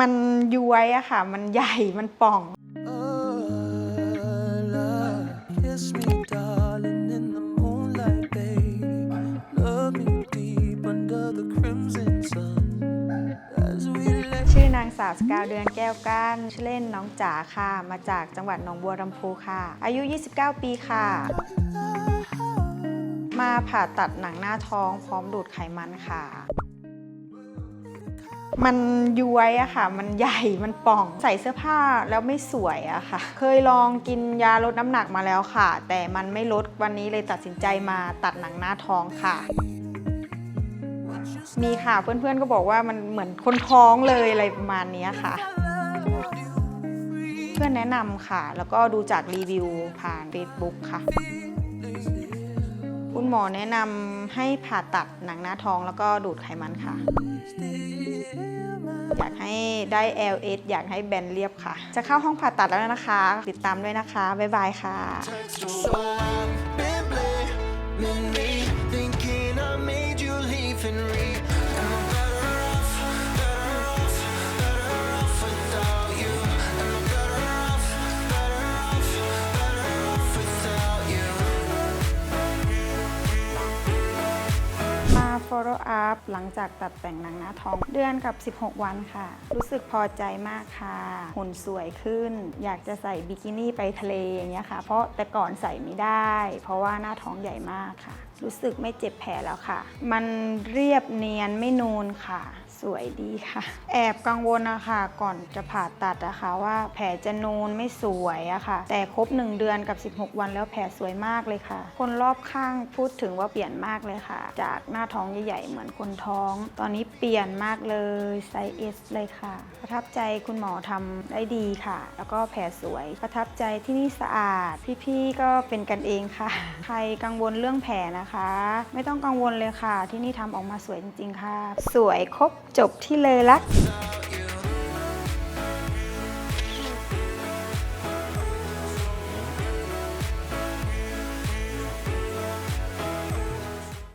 มันย้วยอะค่ะ มันใหญ่ มันป่อง ชื่อนางสาวสกาวเดือนแก้วก้านชื่อเล่นน้องจ๋าค่ะ มาจากจังหวัดหนองบัวลำพูค่ะ อายุ 29 ปีค่ะ มาผ่าตัดหนังหน้าท้องพร้อมดูดไขมันค่ะ มันย้วยอะค่ะ มันใหญ่ มันป่อง ใส่เสื้อผ้าแล้วไม่สวยอะค่ะ เคยลองกินยาลดน้ำหนักมาแล้วค่ะ แต่มันไม่ลด วันนี้เลยตัดสินใจมาตัดหนังหน้าท้องค่ะ มีค่ะเพื่อนๆก็บอกว่ามันเหมือนคนท้องเลยอะไรประมาณนี้ค่ะ เพื่อนแนะนำค่ะ แล้วก็ดูจากรีวิวผ่าน Facebook ค่ะ คุณหมอแนะนำให้ผ่าตัดหนังหน้าท้องแล้วก็ดูดไขมันค่ะ อยากให้ได้ LS อยากให้แบนเรียบค่ะ จะเข้าห้องผ่าตัดแล้วนะคะ ติดตามด้วยนะคะ บ๊ายบายค่ะ follow up หลังจากตัดแต่งหนังหน้าท้อง เดือนกับ 16 วันค่ะ รู้สึกพอใจมากค่ะหุ่นสวยขึ้น อยากจะใส่บิกินี่ไปทะเลอย่างเงี้ยค่ะ เพราะแต่ก่อนใส่ไม่ได้ เพราะว่าหน้าท้องใหญ่มากค่ะ รู้สึกไม่เจ็บแผลแล้วค่ะ มันเรียบเนียนไม่นูนค่ะ สวยดีค่ะ แอบกังวลนะคะก่อนจะผ่าตัดนะคะว่าแผลจะนูนไม่สวยอะค่ะ แต่ครบ 1 เดือนกับ 16 วันแล้วแผลสวยมากเลยค่ะ คนรอบข้างพูดถึงว่าเปลี่ยนมากเลยค่ะ จากหน้าท้องใหญ่ๆเหมือนคนท้อง ตอนนี้เปลี่ยนมากเลยไซส์เอสเลยค่ะ ประทับใจคุณหมอทำได้ดีค่ะ แล้วก็แผลสวย ประทับใจที่นี่สะอาด พี่ๆก็เป็นกันเองค่ะ ใครกังวลเรื่องแผลนะคะ ไม่ต้องกังวลเลยค่ะ ที่นี่ทำออกมาสวยจริงๆค่ะ สวยครบจบที่เลยลัก